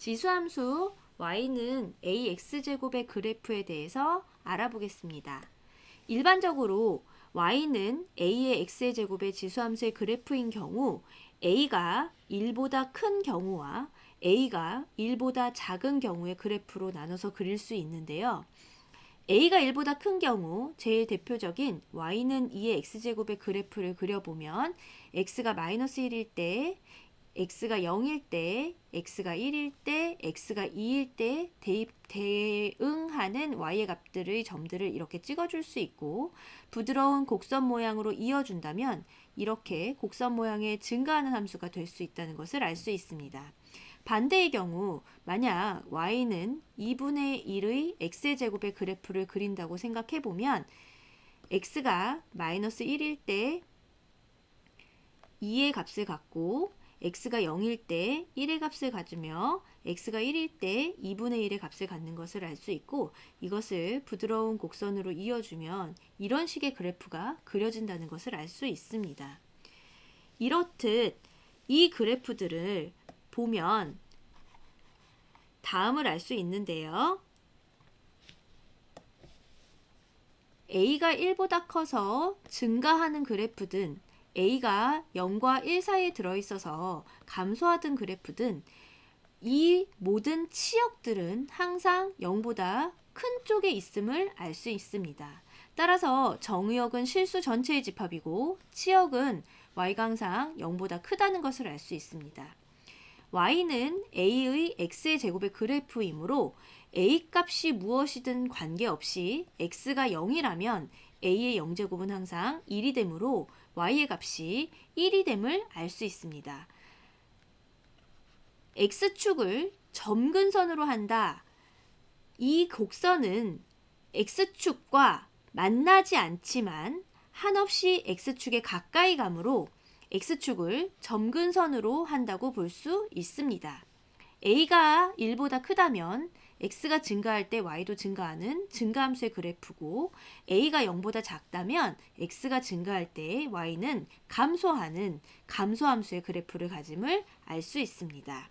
지수함수 y는 ax제곱의 그래프에 대해서 알아보겠습니다. 일반적으로 y는 a의 x의 제곱의 지수함수의 그래프인 경우 a가 1보다 큰 경우와 a가 1보다 작은 경우의 그래프로 나눠서 그릴 수 있는데요. a가 1보다 큰 경우 제일 대표적인 y는 2의 x제곱의 그래프를 그려보면 x가 마이너스 1일 때 x가 0일 때, x가 1일 때, x가 2일 때 대입, 대응하는 y의 값들의 점들을 이렇게 찍어줄 수 있고 부드러운 곡선 모양으로 이어준다면 이렇게 곡선 모양의 증가하는 함수가 될 수 있다는 것을 알 수 있습니다. 반대의 경우 만약 y는 2분의 1의 x의 제곱의 그래프를 그린다고 생각해 보면 x가 마이너스 1일 때 2의 값을 갖고 x가 0일 때 1의 값을 가지며 x가 1일 때 2분의 1의 값을 갖는 것을 알 수 있고 이것을 부드러운 곡선으로 이어주면 이런 식의 그래프가 그려진다는 것을 알 수 있습니다. 이렇듯 이 그래프들을 보면 다음을 알 수 있는데요. a가 1보다 커서 증가하는 그래프든 a가 0과 1 사이에 들어있어서 감소하던 그래프든 이 모든 치역들은 항상 0보다 큰 쪽에 있음을 알 수 있습니다. 따라서 정의역은 실수 전체의 집합이고 치역은 y가 항상 0보다 크다는 것을 알 수 있습니다. y는 a의 x의 제곱의 그래프이므로 a 값이 무엇이든 관계없이 x가 0이라면 a의 0제곱은 항상 1이 되므로 y의 값이 1이 됨을 알 수 있습니다. x축을 점근선으로 한다. 이 곡선은 x축과 만나지 않지만 한없이 x축에 가까이 가므로 x축을 점근선으로 한다고 볼 수 있습니다. a가 1보다 크다면 x가 증가할 때 y도 증가하는 증가함수의 그래프고 a가 0보다 작다면 x가 증가할 때 y는 감소하는 감소함수의 그래프를 가짐을 알 수 있습니다.